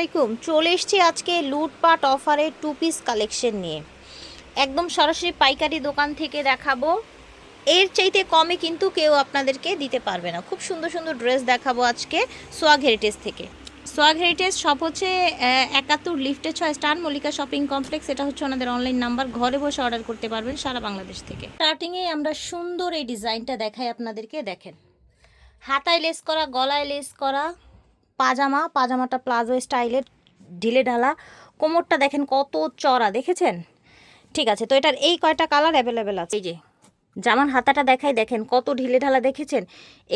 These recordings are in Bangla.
আলাইকুম। চলে এসছি আজকে লুটপাট অফারে টু পিস কালেকশন নিয়ে। একদম সরাসরি পাইকারি দোকান থেকে দেখাবো। এর চাইতে কমে কিন্তু কেউ আপনাদেরকে দিতে পারবে না। খুব সুন্দর সুন্দর ড্রেস দেখাবো আজকে সোয়াগ হেরিটেজ থেকে। সোয়াগ হেরিটেজ সব হচ্ছে একাত্তর লিফটে ছয় স্টার মল্লিকা শপিং কমপ্লেক্স। এটা হচ্ছে ওনাদের অনলাইন নাম্বার ঘরে বসে অর্ডার করতে পারবেন সারা বাংলাদেশ থেকে। স্টার্টিংয়ে আমরা সুন্দর এই ডিজাইনটা দেখাই আপনাদেরকে, দেখেন। হাতায় লেস করা, গলায় লেস করা। পাজামা, পাজামাটা প্লাজো স্টাইলের ঢিলে ঢালা। কোমরটা দেখেন কত চড়া দেখেছেন? ঠিক আছে, তো এটার এই কয়টা কালার অ্যাভেলেবেল আছে? এই যে জামার হাতাটা দেখাই, দেখেন কত ঢিলে ঢালা, দেখেছেন?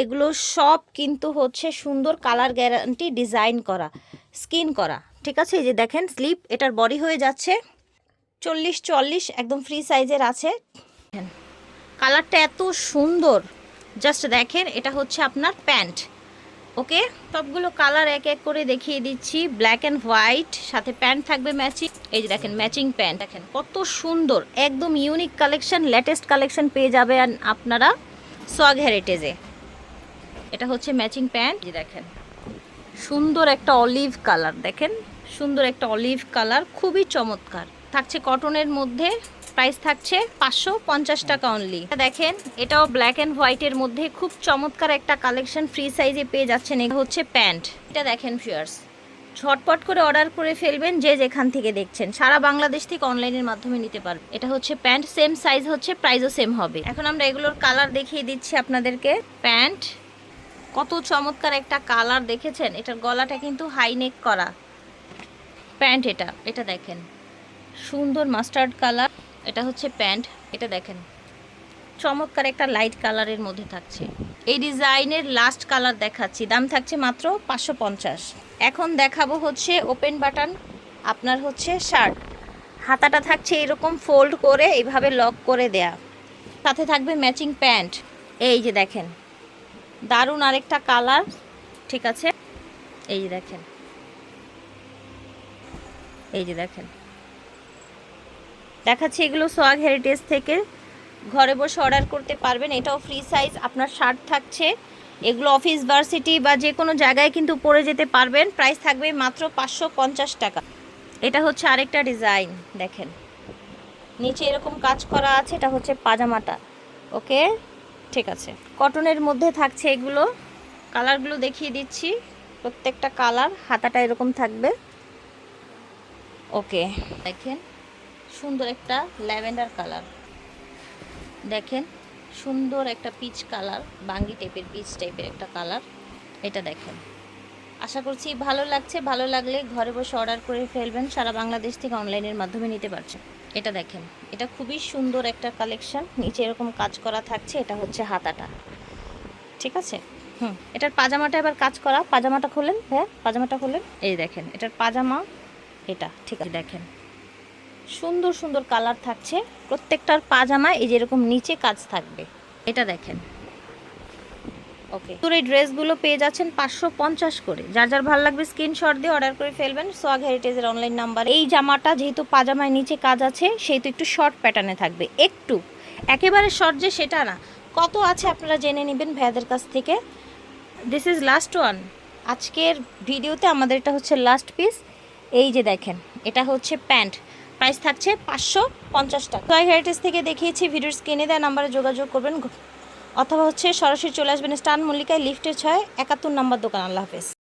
এগুলো সব কিন্তু হচ্ছে সুন্দর কালার গ্যারান্টি ডিজাইন করা, স্কিন করা। ঠিক আছে, এই যে দেখেন স্লিপ, এটার বডি হয়ে যাচ্ছে। চল্লিশ চল্লিশ, একদম ফ্রি সাইজের আছে। কালারটা এত সুন্দর। জাস্ট দেখেন, এটা হচ্ছে আপনার প্যান্ট। ওকে? সবগুলো কালার এক এক করে দেখিয়ে দিচ্ছি। ব্ল্যাক অ্যান্ড হোয়াইট সাথে প্যান্ট থাকবে ম্যাচিং এই যে দেখেন ম্যাচিং প্যান্ট দেখেন, কত সুন্দর, একদম ইউনিক কালেকশন লেটেস্ট কালেকশন পেয়ে যাবেন আপনারা সোয়াগ হেরিটেজে এটা হচ্ছে ম্যাচিং প্যান্ট যে দেখেন, সুন্দর একটা অলিভ কালার দেখেন, সুন্দর একটা অলিভ কালার খুবই চমৎকার। থাকছে কটনের মধ্যে। প্রাইস থাকছে পাঁচশো পঞ্চাশ টাকা অনলি দেখেন, এটাও ব্ল্যাক অ্যান্ড হোয়াইটের মধ্যে খুব চমৎকার একটা কালেকশন ফ্রি সাইজে পেয়ে যাচ্ছেন। এটা হচ্ছে প্যান্ট। এটা দেখেন ফিয়ার্স ঝটপট করে অর্ডার করে ফেলবেন যে যেখান থেকে দেখছেন। সারা বাংলাদেশ থেকে অনলাইনের মাধ্যমে নিতে পারবেন। এটা হচ্ছে প্যান্ট সেম সাইজ হচ্ছে প্রাইসও সেম হবে। এখন আমরা এগুলোর কালার দেখিয়ে দিচ্ছি আপনাদেরকে। প্যান্ট, কত চমৎকার একটা কালার দেখেছেন? এটার গলাটা কিন্তু হাই নেক করা। প্যান্ট এটা এটা দেখেন। সুন্দর মাস্টার্ড কালার এটা হচ্ছে প্যান্ট, এটা দেখেন। চমৎকার একটা লাইট কালারের মধ্যে থাকছে। এই ডিজাইনের লাস্ট কালার দেখাচ্ছি, দাম থাকছে মাত্র পাঁচশো পঞ্চাশ। এখন দেখাবো হচ্ছে ওপেন বাটন, আপনার হচ্ছে শার্ট। হাতাটা থাকছে এরকম ফোল্ড করে এইভাবে লক করে দেয়া। সাথে থাকবে ম্যাচিং প্যান্ট, এই যে দেখেন। দারুণ আরেকটা কালার, ঠিক আছে? এই যে দেখেন। এই যে দেখেন। দেখাচ্ছি এগুলো সোয়াগ হেরিটেজ থেকে। ঘরে বসে অর্ডার করতে পারবেন। এটাও ফ্রি সাইজ আপনার শার্ট থাকছে। এগুলো অফিস ভার্সিটি বা যে কোনো জায়গায় কিন্তু পরে যেতে পারবেন। প্রাইস থাকবে মাত্র পাঁচশো পঞ্চাশ টাকা। এটা হচ্ছে আরেকটা ডিজাইন দেখেন। নিচে এরকম কাজ করা আছে, এটা হচ্ছে পাজামাটা। ওকে? ঠিক আছে। কটনের মধ্যে থাকছে এগুলো। কালারগুলো দেখিয়ে দিচ্ছি। প্রত্যেকটা কালার হাতাটা এরকম থাকবে। ওকে। দেখেন। সুন্দর একটা ল্যাভেন্ডার কালার। দেখেন, সুন্দর একটা পিচ কালার, বাঙ্গি টাইপের, পিচ টাইপের একটা কালার। এটা দেখেন। আশা করছি ভালো লাগছে। ভালো লাগলে ঘরে বসে অর্ডার করে ফেলবেন। সারা বাংলাদেশ থেকে অনলাইনের মাধ্যমে নিতে পারছেন। এটা দেখেন। এটা খুবই সুন্দর একটা কালেকশন নিচে এরকম কাজ করা থাকছে। এটা হচ্ছে হাতাটা। ঠিক আছে? হুম। এটার পাজামাটা এবার কাজ করা। পাজামাটা খোলেন হ্যাঁ? পাজামাটা খোলেন। এই দেখেন, এটার পাজামা এটা। ঠিক আছে, দেখেন। সুন্দর সুন্দর কালার থাকছে। প্রত্যেকটার পাজামায় এই যেরকম নিচে কাজ থাকবে। এটা দেখেন। ওকে তোর এই ড্রেসগুলো পেয়ে যাচ্ছেন পাঁচশো পঞ্চাশ করে। যার যার ভালো লাগবে স্ক্রিনশট দিয়ে অর্ডার করে ফেলবেন। সোয়াগ হেরিটেজের অনলাইন নাম্বার এই জামাটা যেহেতু পাজামায় নিচে কাজ আছে, সেহেতু একটু শর্ট প্যাটার্নে থাকবে। একটু। একেবারে শর্ট যে সেটা না। কত আছে আপনারা জেনে নেবেন ভাইয়াদের কাছ থেকে। দিস ইজ লাস্ট ওয়ান আজকের ভিডিওতে আমাদের এটা হচ্ছে লাস্ট পিস এই যে দেখেন, এটা হচ্ছে প্যান্ট। প্রাইস থাকছে পাঁচশো পঞ্চাশ টাকা। টয় হেরিটেজ থেকে দেখিয়েছি ভিডিওর স্ক্রিনে দেওয়া নাম্বারে যোগাযোগ করবেন। অথবা হচ্ছে সরাসরি চলে আসবেন স্টান মল্লিকায় লিফটের ছয়, একাত্তর নাম্বার দোকান। আল্লাহ হাফেজ।